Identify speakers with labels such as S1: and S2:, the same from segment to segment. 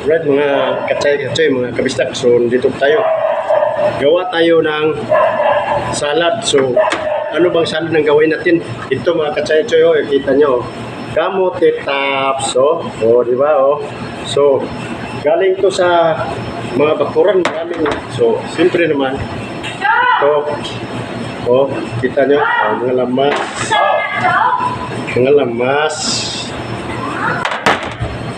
S1: Right, mga katsay-katsay, mga kabistak. So, dito tayo. Gawa tayo ng salad. So, ano bang salad ang gawin natin? Ito mga katsay-katsay, oh, kita nyo. Kamote taps, oh. Oh, di ba, oh. So, galing to sa mga bakuran, maraming. So, siyempre naman, ito, oh, kita nyo, oh, mga lamas. Mga lamas.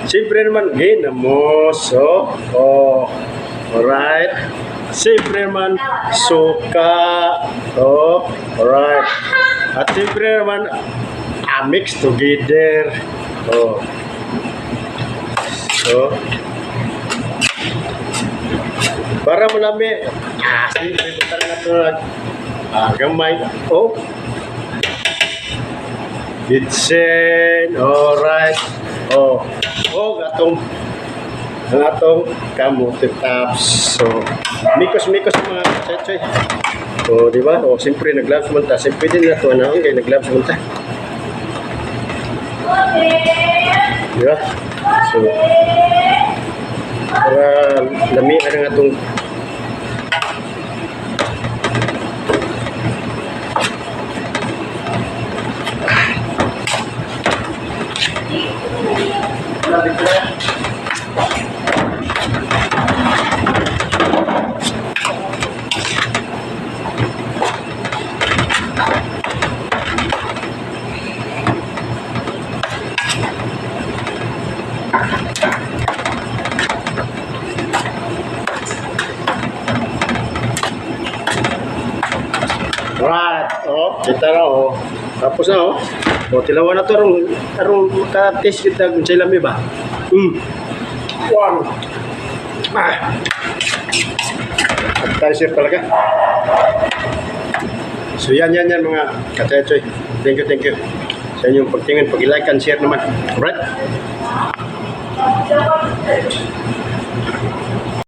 S1: Siyempre naman, ginamos. So, oh, alright. Siyempre naman, suka. Oh, alright. At siyempre naman, ah, mix together. Oh. So, para malami, ah, siyempre, punta na ito ah, gamay. Oh, Kitchen, alright. Oh, oh, atong ang atong kamote taps. So, mikos-mikos mga chay Oh, di ba? Oh, siyempre nag-gloves man ta. Siyempre din na to ano, kay nag-gloves man ta. Di ba? So, para lamihan ang atong இருக்கிறோம் Right. Oh, kita na oh. Tapos na oh. O, tilawan na to arong arong maka-taste kita kung sila may ba. Mm. Wow. Ah. Sir talaga. So yan yan yan mga katechoy. Thank you, thank you. Sa inyong pagtingin, pag-like and share naman. Alright?